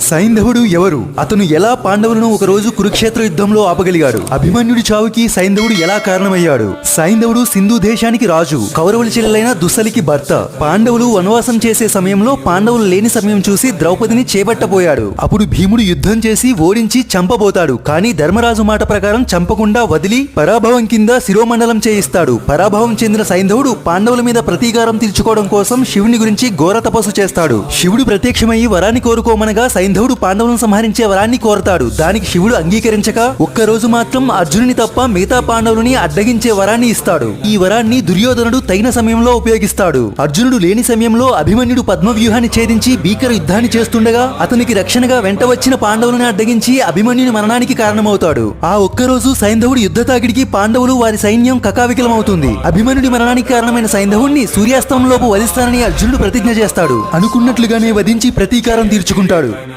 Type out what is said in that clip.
సైంధవుడు ఎవరు? అతను ఎలా పాండవులను ఒకరోజు కురుక్షేత్ర యుద్ధంలో ఆపగలిగాడు అభిమన్యుడి చావుకి సైంధవుడు ఎలా కారణమయ్యాడు? సైంధవుడు సింధు దేశానికి రాజు కౌరవుల చెల్లెలైన దుస్సలికి భర్త. పాండవులు వనవాసం చేసే సమయంలో పాండవులు లేని సమయం చూసి ద్రౌపదిని చేపట్టబోయాడు. అప్పుడు భీముడు యుద్ధం చేసి ఓడించి చంపబోతాడు. కానీ ధర్మరాజు మాట ప్రకారం చంపకుండా వదిలి పరాభవం కింద శిరోమండలం చేయిస్తాడు. పరాభవం చెందిన సైంధవుడు పాండవుల మీద ప్రతీకారం తీర్చుకోవడం కోసం శివుని గురించి ఘోర తపస్సు చేస్తాడు. శివుడు ప్రత్యక్షమై వరాన్ని కోరుకోమనగా సైంధవుడు పాండవులను సంహరించే వరాన్ని కోరతాడు. దానికి శివుడు అంగీకరించక ఒక్కరోజు మాత్రం అర్జునుని తప్ప మిగతా పాండవులని అడ్డగించే వరాన్ని ఇస్తాడు. ఈ వరాన్ని దుర్యోధనుడు తగిన సమయంలో ఉపయోగిస్తాడు. అర్జునుడు లేని సమయంలో అభిమన్యుడు పద్మవ్యూహాన్ని ఛేదించి భీకర యుద్ధాన్ని చేస్తుండగా అతనికి రక్షణగా వెంట వచ్చిన పాండవులను అడ్డగించి అభిమన్యుని మరణానికి కారణమవుతాడు. ఆ ఒక్కరోజు సైంధవుడు యుద్ధ తాకిడికి పాండవులు వారి సైన్యం కకావికలమవుతుంది. అభిమన్యుడి మరణానికి కారణమైన సైంధవుణ్ణి సూర్యాస్తంలోపు వధిస్తానని అర్జునుడు ప్రతిజ్ఞ చేస్తాడు. అనుకున్నట్లుగానే వధించి ప్రతీకారం తీర్చుకుంటాడు.